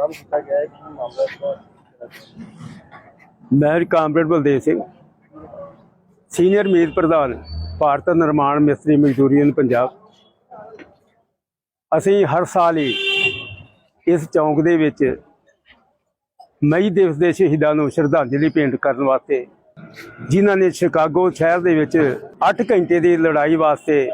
Programme ਕੀਤਾ ਗਿਆ ਹੈ, ਕੀ ਮਾਮਲਾ ਮੈਂ ਕਾਮਰੇਡ ਬਲਦੇਵ ਸਿੰਘ, ਸੀਨੀਅਰ ਮੀਤ ਪ੍ਰਧਾਨ, ਭਾਰਤ ਨਿਰਮਾਣ ਮਿਸਤਰੀ ਮਜ਼ਦੂਰ ਯੂਨੀਅਨ ਪੰਜਾਬ। ਅਸੀਂ ਹਰ ਸਾਲ ਹੀ ਇਸ ਚੌਂਕ ਦੇ ਵਿੱਚ ਮਈ ਦਿਵਸ ਦੇ ਸ਼ਹੀਦਾਂ ਨੂੰ ਸ਼ਰਧਾਂਜਲੀ ਭੇਂਟ ਕਰਨ ਵਾਸਤੇ, ਜਿਨ੍ਹਾਂ ਨੇ ਸ਼ਿਕਾਗੋ ਸ਼ਹਿਰ ਦੇ ਵਿੱਚ 8 ਘੰਟੇ ਦੀ ਲੜਾਈ ਵਾਸਤੇ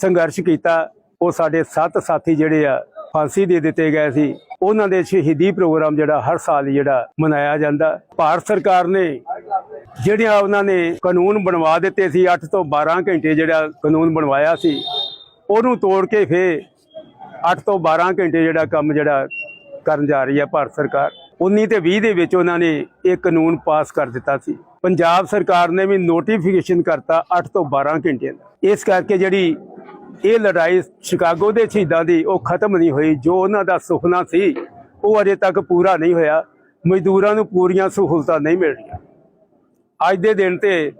ਸੰਘਰਸ਼ ਕੀਤਾ, ਉਹ ਸਾਡੇ ਸੱਤ ਸਾਥੀ ਜਿਹੜੇ ਆ, ਫਾਂਸੀ ਦੇ ਦਿੱਤੇ ਗਏ ਸੀ। ਉਹਨਾਂ ਦੇ ਸ਼ਹੀਦੀ ਪ੍ਰੋਗਰਾਮ ਜਿਹੜਾ ਹਰ ਸਾਲ ਜਿਹੜਾ ਮਨਾਇਆ ਜਾਂਦਾ। ਭਾਰਤ ਸਰਕਾਰ ਨੇ ਜਿਹੜੀਆਂ ਉਹਨਾਂ ਨੇ ਕਾਨੂੰਨ ਬਣਵਾ ਦਿੱਤੇ ਸੀ 8 ਤੋਂ 12 ਘੰਟੇ ਜਿਹੜਾ ਕਾਨੂੰਨ ਬਣਵਾਇਆ ਸੀ, ਉਹਨੂੰ ਤੋੜ ਕੇ ਫੇਰ 8 ਤੋਂ 12 ਘੰਟੇ ਜਿਹੜਾ ਕੰਮ ਜਿਹੜਾ ਕਰਨ ਜਾ ਰਹੀ ਹੈ ਭਾਰਤ ਸਰਕਾਰ। 19 ਤੇ 20 ਦੇ ਵਿੱਚ ਉਹਨਾਂ ਨੇ ਇਹ ਕਾਨੂੰਨ ਪਾਸ ਕਰ ਦਿੱਤਾ ਸੀ। ਪੰਜਾਬ ਸਰਕਾਰ ਨੇ ਵੀ ਨੋਟੀਫਿਕੇਸ਼ਨ ਕਰਤਾ 8 ਤੋਂ 12 ਘੰਟੇ ਦਾ। ਇਸ ਕਰਕੇ ਜਿਹੜੀ ਇਹ ਲੜਾਈ ਸ਼ਿਕਾਗੋ ਦੇ ਸ਼ਹੀਦਾਂ ਦੀ ਉਹ ਖਤਮ ਨਹੀਂ ਹੋਈ ਜੋ ਉਹਨਾਂ ਦਾ ਸੁਪਨਾ ਸੀ ਉਹ ਅਜੇ ਤੱਕ ਪੂਰਾ ਨਹੀਂ ਹੋਇਆ। ਮਜ਼ਦੂਰਾਂ ਨੂੰ ਪੂਰੀਆਂ ਸਹੂਲਤਾਂ ਨਹੀਂ ਮਿਲ ਰਹੀਆਂ। ਅੱਜ ਦੇ ਦਿਨ ਤੇ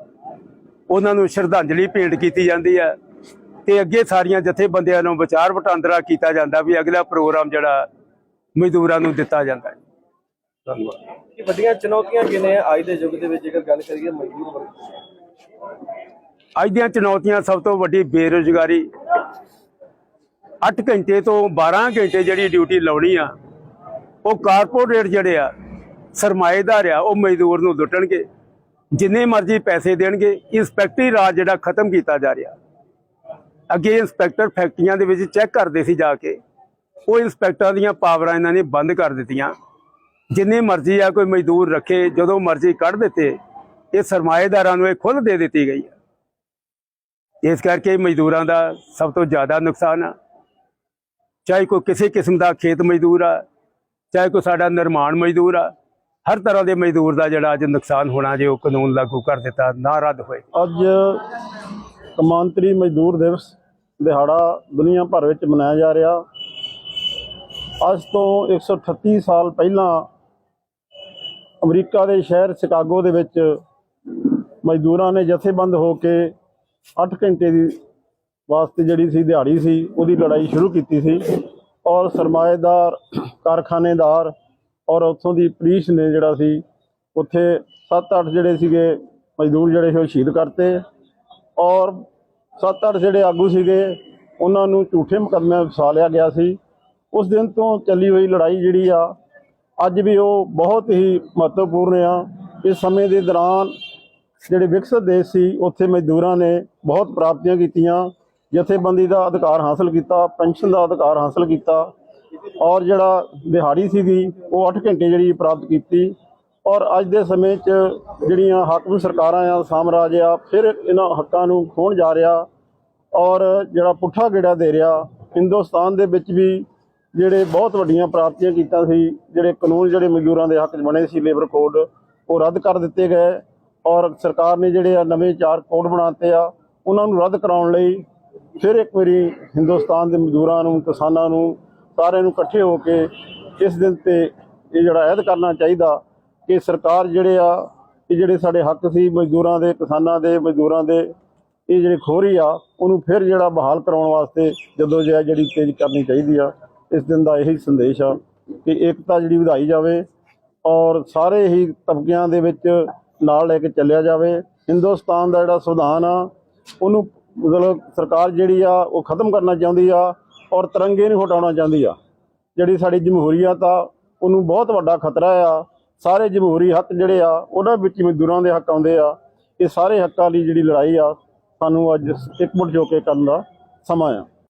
ਉਹਨਾਂ ਨੂੰ ਸ਼ਰਧਾਂਜਲੀ ਭੇਂਟ ਕੀਤੀ ਜਾਂਦੀ ਹੈ ਤੇ ਅੱਗੇ ਸਾਰੀਆਂ ਜਥੇਬੰਦੀਆਂ ਨੂੰ ਵਿਚਾਰ ਵਟਾਂਦਰਾ ਕੀਤਾ ਜਾਂਦਾ ਵੀ ਅਗਲਾ ਪ੍ਰੋਗਰਾਮ ਜਿਹੜਾ ਮਜ਼ਦੂਰਾਂ ਨੂੰ ਦਿੱਤਾ ਜਾਂਦਾ ਹੈ। ਧੰਨਵਾਦ। ਕੀ ਵੱਡੀਆਂ ਚੁਣੌਤੀਆਂ ਕੀ ਨੇ ਅੱਜ ਦੇ ਯੁੱਗ ਦੇ ਵਿੱਚ ਜੇਕਰ ਗੱਲ ਕਰੀਏ ਮਜ਼ਦੂਰ ਵਰਗ? ਅੱਜ ਦੀਆਂ ਚੁਣੌਤੀਆਂ ਸਭ ਤੋਂ ਵੱਡੀ ਬੇਰੁਜ਼ਗਾਰੀ 8 ਘੰਟੇ ਤੋਂ 12 ਘੰਟੇ ਜਿਹੜੀ ਡਿਊਟੀ ਲਾਉਣੀ ਆ, ਉਹ ਕਾਰਪੋਰੇਟ ਜਿਹੜੇ ਆ ਸਰਮਾਏਦਾਰ ਆ ਉਹ ਮਜ਼ਦੂਰ ਨੂੰ ਲੁੱਟਣਗੇ। ਜਿੰਨੇ ਮਰਜ਼ੀ ਪੈਸੇ ਦੇਣਗੇ ਇੰਸਪੈਕਟਰੀ ਰਾਜ ਜਿਹੜਾ ਖਤਮ ਕੀਤਾ ਜਾ ਰਿਹਾ। ਅੱਗੇ ਇੰਸਪੈਕਟਰ ਫੈਕਟਰੀਆਂ ਦੇ ਵਿੱਚ ਚੈੱਕ ਕਰਦੇ ਸੀ ਜਾ ਕੇ, ਉਹ ਇੰਸਪੈਕਟਰਾਂ ਦੀਆਂ ਪਾਵਰਾਂ ਇਹਨਾਂ ਨੇ ਬੰਦ ਕਰ ਦਿੱਤੀਆਂ। ਜਿੰਨੇ ਮਰਜ਼ੀ ਆ ਕੋਈ ਮਜ਼ਦੂਰ ਰੱਖੇ, ਜਦੋਂ ਮਰਜ਼ੀ ਕੱਢ ਦਿੱਤੇ, ਇਹ ਸਰਮਾਏਦਾਰਾਂ ਨੂੰ ਇਹ ਖੁੱਲ੍ਹ ਦੇ ਦਿੱਤੀ ਗਈ ਹੈ ਇਸ ਕਰਕੇ ਮਜ਼ਦੂਰਾਂ ਦਾ ਸਭ ਤੋਂ ਜ਼ਿਆਦਾ ਨੁਕਸਾਨ ਆ। ਚਾਹੇ ਕੋਈ ਕਿਸੇ ਕਿਸਮ ਦਾ ਖੇਤ ਮਜ਼ਦੂਰ ਆ, ਚਾਹੇ ਕੋਈ ਸਾਡਾ ਨਿਰਮਾਣ ਮਜ਼ਦੂਰ ਆ, ਹਰ ਤਰ੍ਹਾਂ ਦੇ ਮਜ਼ਦੂਰ ਦਾ ਜਿਹੜਾ ਅੱਜ ਨੁਕਸਾਨ ਹੋਣਾ ਜੇ ਉਹ ਕਾਨੂੰਨ ਲਾਗੂ ਕਰ ਦਿੱਤਾ, ਨਾ ਰੱਦ ਹੋਏ। ਅੱਜ ਕਮਾਂਤਰੀ ਮਜ਼ਦੂਰ ਦਿਵਸ ਦਿਹਾੜਾ ਦੁਨੀਆ ਭਰ ਵਿੱਚ ਮਨਾਇਆ ਜਾ ਰਿਹਾ। ਅੱਜ ਤੋਂ 138 ਸਾਲ ਪਹਿਲਾਂ ਅਮਰੀਕਾ ਦੇ ਸ਼ਹਿਰ ਸ਼ਿਕਾਗੋ ਦੇ ਵਿੱਚ ਮਜ਼ਦੂਰਾਂ ਨੇ ਜਥੇਬੰਦ ਹੋ ਕੇ 8 ਘੰਟੇ ਦੀ ਵਾਸਤੇ ਜਿਹੜੀ ਸੀ ਦਿਹਾੜੀ ਸੀ, ਉਹਦੀ ਲੜਾਈ ਸ਼ੁਰੂ ਕੀਤੀ ਸੀ। ਔਰ ਸਰਮਾਏਦਾਰ ਕਾਰਖਾਨੇਦਾਰ ਔਰ ਉੱਥੋਂ ਦੀ ਪੁਲਿਸ ਨੇ ਜਿਹੜਾ ਸੀ, ਉੱਥੇ 7-8 ਜਿਹੜੇ ਸੀਗੇ ਮਜ਼ਦੂਰ ਜਿਹੜੇ ਸੀ, ਉਹ ਸ਼ਹੀਦ ਕਰਤੇ। ਔਰ 7-8 ਜਿਹੜੇ ਆਗੂ ਸੀਗੇ, ਉਹਨਾਂ ਨੂੰ ਝੂਠੇ ਮੁਕੱਦਮੇ ਫਸਾ ਲਿਆ ਗਿਆ ਸੀ। ਉਸ ਦਿਨ ਤੋਂ ਚੱਲੀ ਹੋਈ ਲੜਾਈ ਜਿਹੜੀ ਆ, ਅੱਜ ਵੀ ਉਹ ਬਹੁਤ ਹੀ ਮਹੱਤਵਪੂਰਨ ਆ। ਇਸ ਸਮੇਂ ਦੇ ਦੌਰਾਨ ਜਿਹੜੇ ਵਿਕਸਿਤ ਦੇਸ਼ ਸੀ, ਉੱਥੇ ਮਜ਼ਦੂਰਾਂ ਨੇ ਬਹੁਤ ਪ੍ਰਾਪਤੀਆਂ ਕੀਤੀਆਂ। ਜਥੇਬੰਦੀ ਦਾ ਅਧਿਕਾਰ ਹਾਸਲ ਕੀਤਾ, ਪੈਨਸ਼ਨ ਦਾ ਅਧਿਕਾਰ ਹਾਸਲ ਕੀਤਾ ਔਰ ਜਿਹੜਾ ਦਿਹਾੜੀ ਸੀਗੀ ਉਹ 8 ਘੰਟੇ ਜਿਹੜੀ ਪ੍ਰਾਪਤ ਕੀਤੀ ਔਰ ਅੱਜ ਦੇ ਸਮੇਂ 'ਚ ਜਿਹੜੀਆਂ ਹਾਕਮ ਸਰਕਾਰਾਂ ਆ, ਸਾਮਰਾਜ ਆ, ਫਿਰ ਇਹਨਾਂ ਹੱਕਾਂ ਨੂੰ ਖੋਣ ਜਾ ਰਿਹਾ ਔਰ ਜਿਹੜਾ ਪੁੱਠਾ ਗੇੜਾ ਦੇ ਰਿਹਾ, ਹਿੰਦੁਸਤਾਨ ਦੇ ਵਿੱਚ ਵੀ ਜਿਹੜੇ ਬਹੁਤ ਵੱਡੀਆਂ ਪ੍ਰਾਪਤੀਆਂ ਕੀਤਾ ਸੀ, ਜਿਹੜੇ ਕਾਨੂੰਨ, ਜਿਹੜੇ ਮਜ਼ਦੂਰਾਂ ਦੇ ਹੱਕ 'ਚ ਬਣੇ ਸੀ, ਲੇਬਰ ਕੋਡ, ਉਹ ਰੱਦ ਕਰ ਦਿੱਤੇ ਗਏ ਔਰ ਸਰਕਾਰ ਨੇ ਜਿਹੜੇ ਆ ਨਵੇਂ ਚਾਰ ਕੋਡ ਬਣਾਤੇ ਆ, ਉਹਨਾਂ ਨੂੰ ਰੱਦ ਕਰਾਉਣ ਲਈ ਫਿਰ ਇੱਕ ਵਾਰੀ ਹਿੰਦੁਸਤਾਨ ਦੇ ਮਜ਼ਦੂਰਾਂ ਨੂੰ, ਕਿਸਾਨਾਂ ਨੂੰ ਸਾਰਿਆਂ ਨੂੰ ਇਕੱਠੇ ਹੋ ਕੇ ਇਸ ਦਿਨ ਤੇ ਇਹ ਜਿਹੜਾ ਅਹਿਦ ਕਰਨਾ ਚਾਹੀਦਾ ਕਿ ਸਰਕਾਰ ਜਿਹੜੇ ਆ, ਇਹ ਜਿਹੜੇ ਸਾਡੇ ਹੱਕ ਸੀ ਮਜ਼ਦੂਰਾਂ ਦੇ, ਕਿਸਾਨਾਂ ਦੇ, ਮਜ਼ਦੂਰਾਂ ਦੇ, ਇਹ ਜਿਹੜੇ ਖੋਰੀ ਆ, ਉਹਨੂੰ ਫਿਰ ਜਿਹੜਾ ਬਹਾਲ ਕਰਾਉਣ ਵਾਸਤੇ ਜਦੋਂ ਜਿਹਾ ਜਿਹੜੀ ਤੇਜ਼ ਕਰਨੀ ਚਾਹੀਦੀ ਆ, ਇਸ ਦਿਨ ਦਾ ਇਹੀ ਸੰਦੇਸ਼ ਆ ਕਿ ਏਕਤਾ ਜਿਹੜੀ ਵਧਾਈ ਜਾਵੇ ਔਰ ਸਾਰੇ ਹੀ ਤਬਕਿਆਂ ਦੇ ਵਿੱਚ ਨਾਲ ਲੈ ਕੇ ਚੱਲਿਆ ਜਾਵੇ। ਹਿੰਦੁਸਤਾਨ ਦਾ ਜਿਹੜਾ ਸੰਵਿਧਾਨ ਆ, ਉਹਨੂੰ ਮਤਲਬ ਸਰਕਾਰ ਜਿਹੜੀ ਆ, ਉਹ ਖਤਮ ਕਰਨਾ ਚਾਹੁੰਦੀ ਆ ਔਰ ਤਿਰੰਗੇ ਨੂੰ ਹਟਾਉਣਾ ਚਾਹੁੰਦੀ ਆ। ਜਿਹੜੀ ਸਾਡੀ ਜਮਹੂਰੀਅਤ ਆ ਉਹਨੂੰ ਬਹੁਤ ਵੱਡਾ ਖਤਰਾ ਆ। ਸਾਰੇ ਜਮਹੂਰੀ ਹੱਕ ਜਿਹੜੇ ਆ ਉਹਨਾਂ ਵਿੱਚ ਮਜ਼ਦੂਰਾਂ ਦੇ ਹੱਕ ਆਉਂਦੇ ਆ। ਇਹ ਸਾਰੇ ਹੱਕਾਂ ਦੀ ਜਿਹੜੀ ਲੜਾਈ ਆ, ਸਾਨੂੰ ਅੱਜ ਇੱਕ ਮੁੱਠ ਹੋ ਕੇ ਕਰਨ ਦਾ ਸਮਾਂ ਆ।